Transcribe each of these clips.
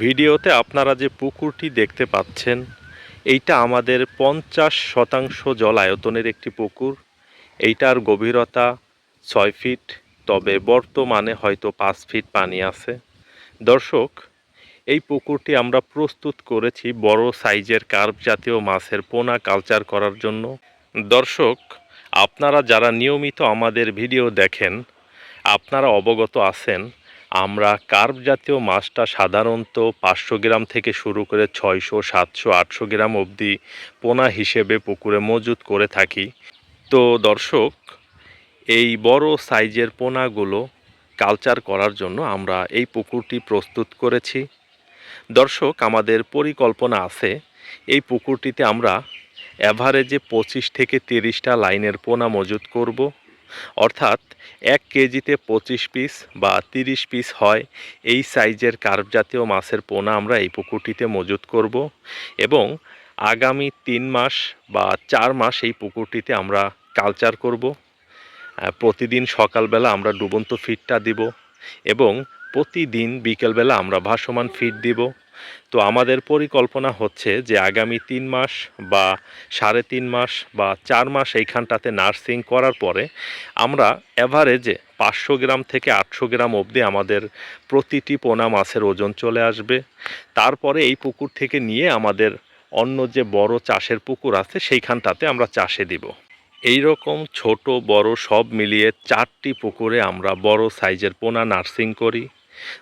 ভিডিওতে আপনারা যে পুকুরটি দেখতে পাচ্ছেন, এইটা আমাদের পঞ্চাশ শতাংশ জল আয়তনের একটি পুকুর। এইটার গভীরতা ছয় ফিট, তবে বর্তমানে হয়তো পাঁচ ফিট পানি আছে। দর্শক, এই পুকুরটি আমরা প্রস্তুত করেছি বড় সাইজের কার্প জাতীয় মাছের পোনা কালচার করার জন্য। দর্শক, আপনারা যারা নিয়মিত আমাদের ভিডিও দেখেন, আপনারা অবগত আছেন আমরা কার্প জাতীয় মাছটা সাধারণত পাঁচশো গ্রাম থেকে শুরু করে ছয়শো, সাতশো, আটশো গ্রাম অবধি পোনা হিসেবে পুকুরে মজুত করে থাকি। তো দর্শক, এই বড় সাইজের পোনাগুলো কালচার করার জন্য আমরা এই পুকুরটি প্রস্তুত করেছি। দর্শক, আমাদের পরিকল্পনা আছে, এই পুকুরটিতে আমরা অ্যাভারেজে পঁচিশ থেকে তিরিশটা লাইনের পোনা মজুত করব। অর্থাৎ এক কেজিতে পঁচিশ পিস বা তিরিশ পিস হয়। এই সাইজের কার্প জাতীয় মাছের পোনা আমরা এই পুকুরটিতে মজুত করব এবং আগামী তিন মাস বা চার মাস এই পুকুরটিতে আমরা কালচার করব। প্রতিদিন সকালবেলা আমরা ডুবন্ত ফিডটা দিব এবং প্রতিদিন বিকেলবেলা আমরা ভাসমান ফিড দিব। তো আমাদের পরিকল্পনা হচ্ছে যে আগামী তিন মাস বা সাড়ে তিন মাস বা চার মাস এইখানটাতে নার্সিং করার পরে আমরা অ্যাভারেজে পাঁচশো গ্রাম থেকে আটশো গ্রাম অবধি আমাদের প্রতিটি পোনা মাছের ওজন চলে আসবে। তারপরে এই পুকুর থেকে নিয়ে আমাদের অন্য যে বড় চাষের পুকুর আছে সেইখানটাতে আমরা চাষে দিব। এই রকম ছোট, বড় সব মিলিয়ে চারটি পুকুরে আমরা বড় সাইজের পোনা নার্সিং করি।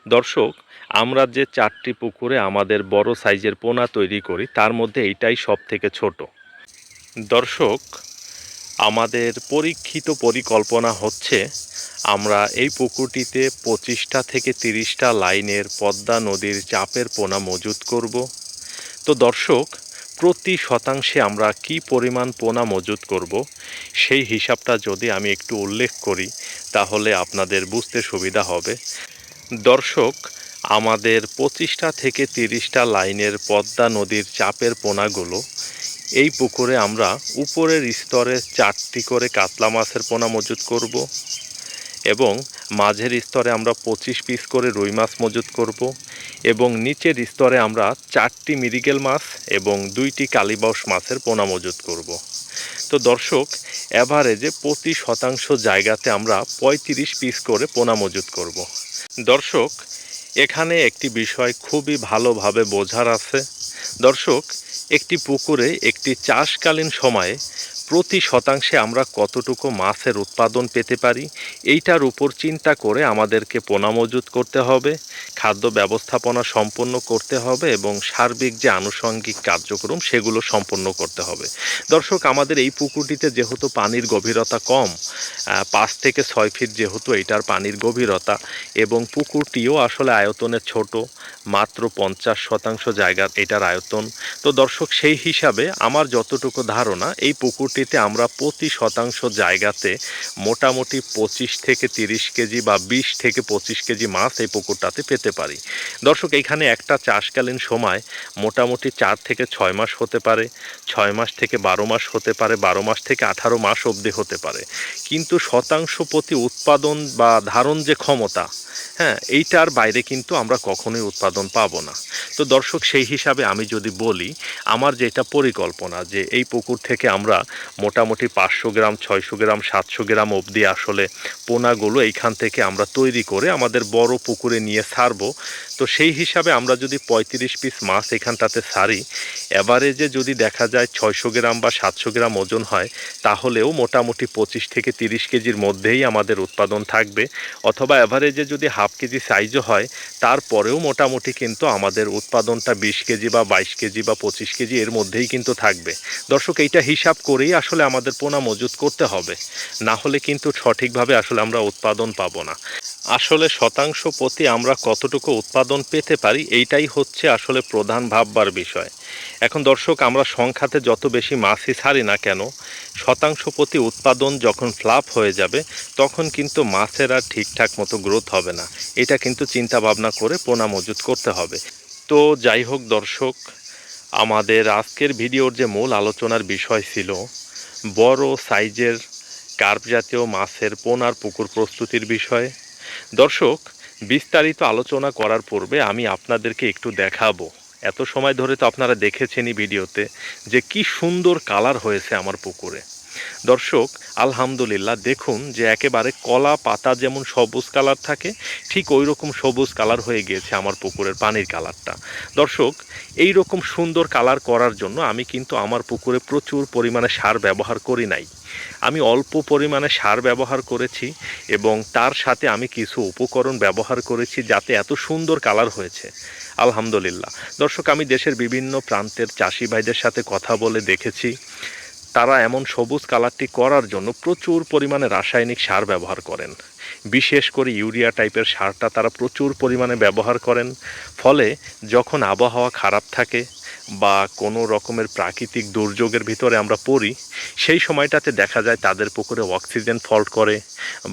দর্শক আমরা যে চারটি পুকুরে আমাদের বড় সাইজের পোনা তৈরি করি, তার মধ্যে এইটাই সব থেকে ছোট। দর্শক, আমাদের পরীক্ষিত পরিকল্পনা হচ্ছে আমরা এই পুকুরটিতে পঁচিশটা থেকে তিরিশটা লাইনের পদ্মা নদীর চাপের পোনা মজুত করব। তো দর্শক, প্রতি শতাংশে আমরা কি পরিমাণ পোনা মজুত করব, সেই হিসাবটা যদি আমি একটু উল্লেখ করি, তাহলে আপনাদের বুঝতে সুবিধা হবে। দর্শক আমাদের পঁচিশটা থেকে তিরিশটা লাইনের পদ্মা নদীর চাপের পোনাগুলো। এই পুকুরে আমরা উপরের স্তরে চারটি করে কাতলা মাছের পোনা মজুত করব এবং মাঝের স্তরে আমরা পঁচিশ পিস করে রুই মাছ মজুত করব এবং নিচের স্তরে আমরা চারটি মিরিগেল মাছ এবং দুইটি কালিবাউস মাছের পোনা মজুত করব। তো দর্শক অ্যাভারেজে প্রতি শতাংশ জায়গাতে আমরা পঁয়ত্রিশ পিস করে পোনা মজুত করব। দর্শক এখানে একটি বিষয় খুবই ভালোভাবে বোঝার আছে। দর্শক একটি পুকুরে একটি চাষকালীন সময়ে প্রতি শতাংশে আমরা কতটুকু মাছের উৎপাদন পেতে পারি, এইটার উপর চিন্তা করে আমাদেরকে পোনা মজুত করতে হবে, খাদ্য ব্যবস্থাপনা সম্পন্ন করতে হবে এবং সার্বিক যে আনুষঙ্গিক কার্যক্রম সেগুলো সম্পন্ন করতে হবে। দর্শক, আমাদের এই পুকুরটিতে যেহেতু পানির গভীরতা কম পাঁচ থেকে ছয় ফিট যেহেতু এইটার পানির গভীরতা এবং পুকুরটিও আসলে আয়তনে ছোট, মাত্র পঞ্চাশ শতাংশ জায়গার এটার আয়তন, তো দর্শক, সেই হিসাবে আমার যতটুকু ধারণা, এই পুকুরটিতে আমরা প্রতি শতাংশ জায়গাতে মোটামুটি পঁচিশ থেকে তিরিশ কেজি বা বিশ থেকে পঁচিশ কেজি মাছ এই পুকুরটাতে পেতে পারি। দর্শক, এইখানে একটা চাষকালীন সময় মোটামুটি চার থেকে ছয় মাস হতে পারে, ছয় মাস থেকে বারো মাস হতে পারে, বারো মাস থেকে আঠারো মাস অবধি হতে পারে। কিন্তু শতাংশ প্রতি উৎপাদন বা ধারণ যে ক্ষমতা হ্যাঁ এইটার বাইরে কিন্তু আমরা কখনোই উৎপাদন পাবো না। তো দর্শক, সেই হিসাবে আমি যদি বলি, আমার যেটা পরিকল্পনা যে এই পুকুর থেকে আমরা মোটামুটি পাঁচশো গ্রাম, ছয়শো গ্রাম, সাতশো গ্রাম অবধি আসলে পোনাগুলো এইখান থেকে আমরা তৈরি করে আমাদের বড় পুকুরে নিয়ে ছাড়বো তো সেই হিসাবে আমরা যদি পঁয়ত্রিশ পিস মাছ এখানটাতে সারি অ্যাভারেজে যদি দেখা যায় ছয়শো গ্রাম বা সাতশো গ্রাম ওজন হয়, তাহলেও মোটামুটি পঁচিশ থেকে তিরিশ কেজির মধ্যেই আমাদের উৎপাদন থাকবে। অথবা অ্যাভারেজে যদি হাফ কেজি সাইজও হয়, তারপরেও মোটামুটি কিন্তু আমাদের উৎপাদনটা বিশ কেজি বা বাইশ কেজি বা পঁচিশ কেজি এর মধ্যেই কিন্তু থাকবে। দর্শক, এইটা হিসাব করেই আসলে আমাদের পোনা মজুত করতে হবে। না হলে কিন্তু সঠিকভাবে আসলে আমরা উৎপাদন পাবো না। আসলে শতাংশ প্রতি আমরা কতটুকু উৎপাদন পেতে পারি, এইটাই হচ্ছে আসলে প্রধান ভাববার বিষয়। এখন দর্শক, আমরা সংখ্যাতে যত বেশি মাছই ছাড়ি না কেন, শতাংশ প্রতি উৎপাদন যখন ফ্লাপ হয়ে যাবে, তখন কিন্তু মাছের আর ঠিকঠাক মতো গ্রোথ হবে না। এটা কিন্তু চিন্তা ভাবনা করে পোনা মজুত করতে হবে। তো যাই হোক দর্শক, আমাদের আজকের ভিডিওর যে মূল আলোচনার বিষয় ছিল, বড় সাইজের কার্প জাতীয় মাছের পোনার পুকুর প্রস্তুতির বিষয়ে। দর্শক, বিস্তারিত আলোচনা করার পূর্বে আমি আপনাদেরকে একটু দেখাবো। এত সময় ধরে তো আপনারা দেখেছেনই ভিডিওতে যে কি সুন্দর কালার হয়েছে আমার পুকুরে। দর্শক, আলহামদুলিল্লাহ, দেখুন যে একেবারে কলা পাতা যেমন সবুজ কালার থাকে, ঠিক ওই রকম সবুজ কালার হয়ে গিয়েছে আমার পুকুরের পানির কালারটা। দর্শক এই রকম সুন্দর কালার করার জন্য আমি কিন্তু আমার পুকুরে প্রচুর পরিমাণে সার ব্যবহার করি নাই। আমি অল্প পরিমাণে সার ব্যবহার করেছি এবং তার সাথে আমি কিছু উপকরণ ব্যবহার করেছি যাতে এত সুন্দর কালার হয়েছে। আলহামদুলিল্লাহ। দর্শক, আমি দেশের বিভিন্ন প্রান্তের চাষি ভাইদের সাথে কথা বলে দেখেছি। তারা এমন সবুজ কালারটি করার জন্য প্রচুর পরিমাণে রাসায়নিক সার ব্যবহার করেন। বিশেষ করে ইউরিয়া টাইপের সারটা তারা প্রচুর পরিমাণে ব্যবহার করেন। ফলে যখন আবহাওয়া খারাপ থাকে বা কোনো রকমের প্রাকৃতিক দুর্যোগের ভিতরে আমরা পড়ি, সেই সময়টাতে দেখা যায় তাদের পুকুরে অক্সিজেন ফল্ট করে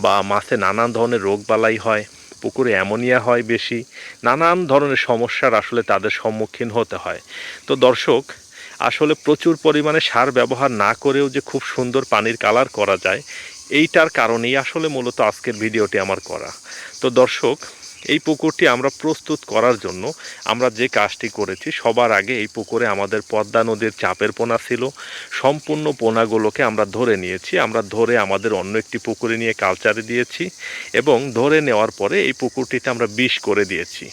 বা মাছে নানান ধরনের রোগবালাই হয়, পুকুরে অ্যামোনিয়া হয় বেশি। নানান ধরনের সমস্যার আসলে তাদের সম্মুখীন হতে হয়। তো দর্শক আসলে প্রচুর পরিমাণে সার ব্যবহার না করেও যে খুব সুন্দর পানির কালার করা যায়, এইটার কারণেই আসলে মূলত আজকের ভিডিওটি আমার করা। তো দর্শক, এই পুকুরটি আমরা প্রস্তুত করার জন্য আমরা যে কাজটি করেছি, সবার আগে এই পুকুরে আমাদের পদ্মা নদীর চাপের পোনা ছিল। সম্পূর্ণ পোনাগুলোকে আমরা ধরে নিয়েছি। আমরা ধরে আমাদের অন্য একটি পুকুরে নিয়ে কালচারে দিয়েছি এবং ধরে নেওয়ার পরে এই পুকুরটিতে আমরা বিষ করে দিয়েছি।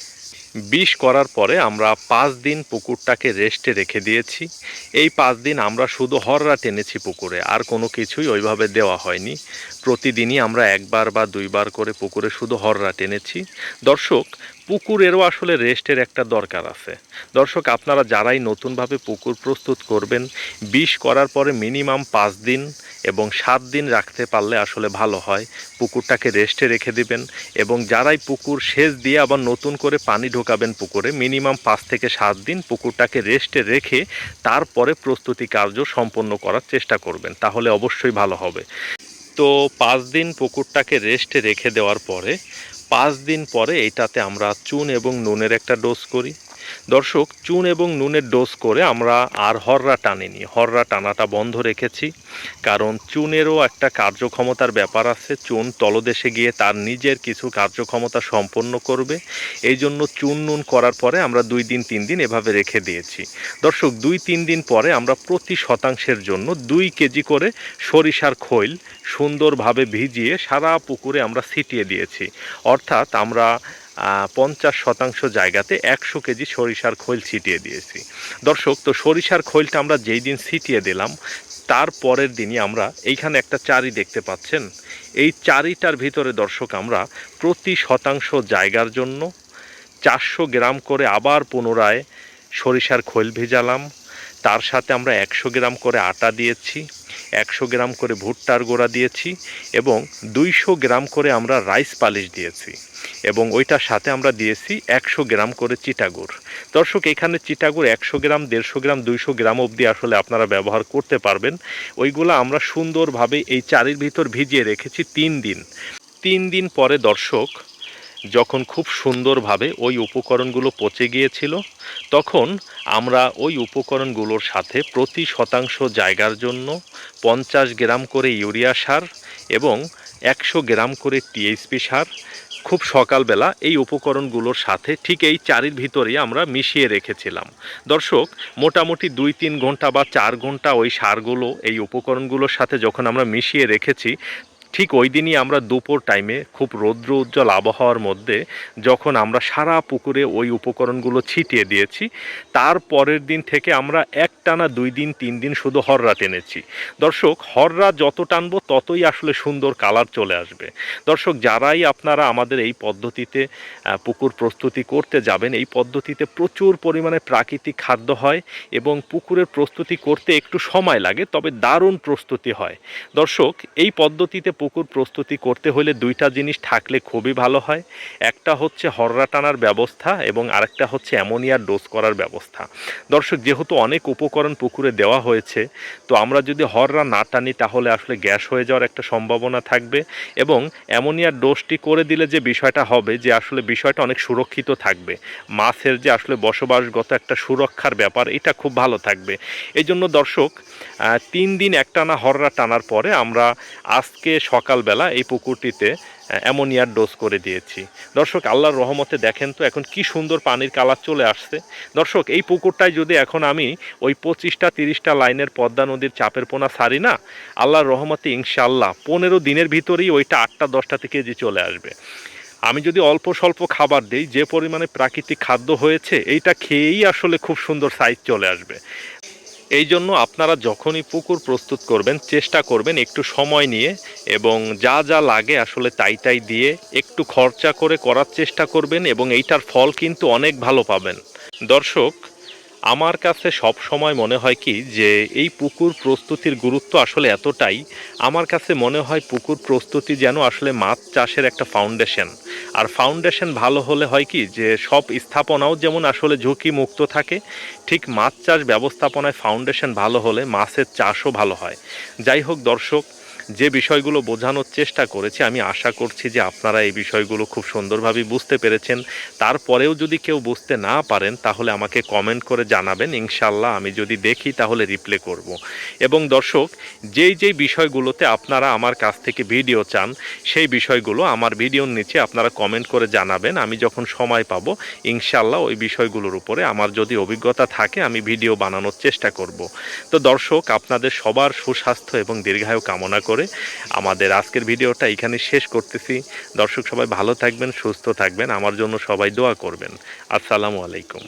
বিষ করার পরে আমরা পাঁচ দিন পুকুরটাকে রেস্টে রেখে দিয়েছি। এই পাঁচ দিন আমরা শুধু হররা টেনেছি পুকুরে, আর কোনো কিছুই ওইভাবে দেওয়া হয়নি। প্রতিদিনই আমরা একবার বা দুইবার করে পুকুরে শুধু হররা টেনেছি। দর্শক পুকুরেরও আসলে রেস্টের একটা দরকার আছে। দর্শক, আপনারা যারাই নতুনভাবে পুকুর প্রস্তুত করবেন, বিষ করার পরে মিনিমাম পাঁচ দিন এবং সাত দিন রাখতে পারলে আসলে ভালো হয়। পুকুরটাকে রেস্টে রেখে দিবেন এবং যারাই পুকুর সেচ দিয়ে আবার নতুন করে পানি ঢোকাবেন পুকুরে, মিনিমাম পাঁচ থেকে সাত দিন পুকুরটাকে রেস্টে রেখে তারপরে প্রস্তুতি কার্য সম্পন্ন করার চেষ্টা করবেন, তাহলে অবশ্যই ভালো হবে। তো পাঁচ দিন পুকুরটাকে রেস্টে রেখে দেওয়ার পরে পাঁচ দিন পরে এটাতে আমরা চুন এবং নুনের একটা ডোজ করি। দর্শক, চুন এবং নুনের ডোজ করে আমরা আর হররা টানিনি। হররা টানাটা বন্ধ রেখেছি, কারণ চুনেরও একটা কার্যক্ষমতার ব্যাপার আছে। চুন তলদেশে গিয়ে তার নিজের কিছু কার্যক্ষমতা সম্পন্ন করবে। এই জন্য চুন নুন করার পরে আমরা দুই দিন, তিন দিন এভাবে রেখে দিয়েছি। দর্শক, দুই, তিন দিন পরে আমরা প্রতি শতাংশের জন্য দুই কেজি করে সরিষার খৈল সুন্দরভাবে ভিজিয়ে সারা পুকুরে আমরা ছিটিয়ে দিয়েছি। অর্থাৎ আমরা পঞ্চাশ শতাংশ জায়গাতে একশো কেজি সরিষার খৈল ছিটিয়ে দিয়েছি। দর্শক, তো সরিষার খৈলটা আমরা যেই দিন ছিটিয়ে দিলাম, তার পরের দিনই আমরা এইখানে একটা চারি দেখতে পাচ্ছেন। এই চারিটার ভিতরে, দর্শক, আমরা প্রতি শতাংশ জায়গার জন্য চারশো গ্রাম করে আবার পুনরায় সরিষার খৈল ভেজালাম। তার সাথে আমরা একশো গ্রাম করে আটা দিয়েছি। একশো গ্রাম করে ভুট্টার গোড়া দিয়েছি এবং দুইশো গ্রাম করে আমরা রাইস পালিশ দিয়েছি এবং ওইটার সাথে আমরা দিয়েছি একশো গ্রাম করে চিটাগুড়। দর্শক, এখানে চিটাগুড় একশো গ্রাম, দেড়শো গ্রাম, দুইশো গ্রাম অবধি আসলে আপনারা ব্যবহার করতে পারবেন। ওইগুলো আমরা সুন্দরভাবে এই চারির ভিতর ভিজিয়ে রেখেছি তিন দিন। তিন দিন পরে দর্শক যখন খুব সুন্দরভাবে ওই উপকরণগুলো পচে গিয়েছিল, তখন আমরা ওই উপকরণগুলোর সাথে প্রতি শতাংশ জায়গার জন্য পঞ্চাশ গ্রাম করে ইউরিয়া সার এবং একশো গ্রাম করে টিএসপি সার খুব সকালবেলা এই উপকরণগুলোর সাথে ঠিক এই চারির ভিতরেই আমরা মিশিয়ে রেখেছিলাম। দর্শক, মোটামুটি দুই তিন ঘণ্টা বা চার ঘণ্টা ওই সারগুলো, এই উপকরণগুলোর সাথে যখন আমরা মিশিয়ে রেখেছি ঠিক ওই দিনই আমরা দুপুর টাইমে খুব রৌদ্র উজ্জ্বল আবহাওয়ার মধ্যে যখন আমরা সারা পুকুরে ওই উপকরণগুলো ছিটিয়ে দিয়েছি, তার পরের দিন থেকে আমরা এক টানা দুই দিন, তিন দিন শুধু হররা টেনেছি। দর্শক, হররা যত টানবো ততই আসলে সুন্দর কালার চলে আসবে। দর্শক, যারাই আপনারা আমাদের এই পদ্ধতিতে পুকুর প্রস্তুতি করতে যাবেন, এই পদ্ধতিতে প্রচুর পরিমাণে প্রাকৃতিক খাদ্য হয় এবং পুকুরের প্রস্তুতি করতে একটু সময় লাগে, তবে দারুণ প্রস্তুতি হয়। দর্শক, এই পদ্ধতিতে পুকুর প্রস্তুতি করতে হলে দুইটা জিনিস থাকলে খুবই ভালো হয়। একটা হচ্ছে হররা টানার ব্যবস্থা এবং আরেকটা হচ্ছে অ্যামোনিয়ার ডোজ করার ব্যবস্থা। দর্শক, যেহেতু অনেক উপকরণ পুকুরে দেওয়া হয়েছে, তো আমরা যদি হররা না টানি তাহলে আসলে গ্যাস হয়ে যাওয়ার একটা সম্ভাবনা থাকবে এবং অ্যামোনিয়ার ডোজটি করে দিলে যে বিষয়টা হবে, যে আসলে বিষয়টা অনেক সুরক্ষিত থাকবে। মাছের যে আসলে বসবাসগত একটা সুরক্ষার ব্যাপার, এটা খুব ভালো থাকবে। এই জন্য দর্শক তিন দিন একটানা হররা টানার পরে আমরা আজকে সকালবেলা এই পুকুরটিতে অ্যামোনিয়ার ডোজ করে দিয়েছি। দর্শক, আল্লাহর রহমতে দেখেন তো এখন কি সুন্দর পানির কালার চলে আসছে। দর্শক, এই পুকুরটায় যদি এখন আমি ওই পঁচিশটা, তিরিশটা লাইনের পদ্মা নদীর চাপের পোনা সারি না, আল্লাহর রহমতে ইনশাল্লাহ পনেরো দিনের ভিতরেই ওইটা আটটা, দশটা থেকে যে চলে আসবে। আমি যদি অল্প স্বল্প খাবার দিই, যে পরিমাণে প্রাকৃতিক খাদ্য হয়েছে, এইটা খেয়েই আসলে খুব সুন্দর সাইজ চলে আসবে। এই জন্য আপনারা যখনই পুকুর প্রস্তুত করবেন, চেষ্টা করবেন একটু সময় নিয়ে এবং যা যা লাগে আসলে তাই তাই দিয়ে একটু খরচা করে করার চেষ্টা করবেন এবং এইটার ফল কিন্তু অনেক ভালো পাবেন। দর্শক আমার কাছে সব সময় মনে হয় কি যে এই পুকুর প্রস্তুতির গুরুত্ব আসলে এতটাই, আমার কাছে মনে হয় পুকুর প্রস্তুতি যেন আসলে মাছ চাষের একটা ফাউন্ডেশন আর ফাউন্ডেশন ভালো হলে হয় কি যে সব স্থাপনাও যেমন আসলে ঝুঁকি মুক্ত থাকে, ঠিক মাছ চাষ ব্যবস্থাপনায় ফাউন্ডেশন ভালো হলে মাছের চাষও ভালো হয়। যাই হোক দর্শক যে বিষয়গুলো বোঝানোর চেষ্টা করেছি, আমি আশা করছি যে আপনারা এই বিষয়গুলো খুব সুন্দরভাবে বুঝতে পেরেছেন। তারপরেও যদি কেউ বুঝতে না পারেন, তাহলে আমাকে কমেন্ট করে জানাবেন। ইনশাল্লাহ আমি যদি দেখি, তাহলে রিপ্লে করব। এবং দর্শক, যেই যেই বিষয়গুলোতে আপনারা আমার কাছ থেকে ভিডিও চান, সেই বিষয়গুলো আমার ভিডিওর নিচে আপনারা কমেন্ট করে জানাবেন। আমি যখন সময় পাবো ইনশাল্লাহ ওই বিষয়গুলোর উপরে আমার যদি অভিজ্ঞতা থাকে, আমি ভিডিও বানানোর চেষ্টা করব। তো দর্শক, আপনাদের সবার সুস্বাস্থ্য এবং দীর্ঘায়ু কামনা করে আমাদের আজকের ভিডিওটা এখানে শেষ করতেছি। দর্শক সবাই ভালো থাকবেন, সুস্থ থাকবেন। আমার জন্য সবাই দোয়া করবেন। আসসালামু আলাইকুম।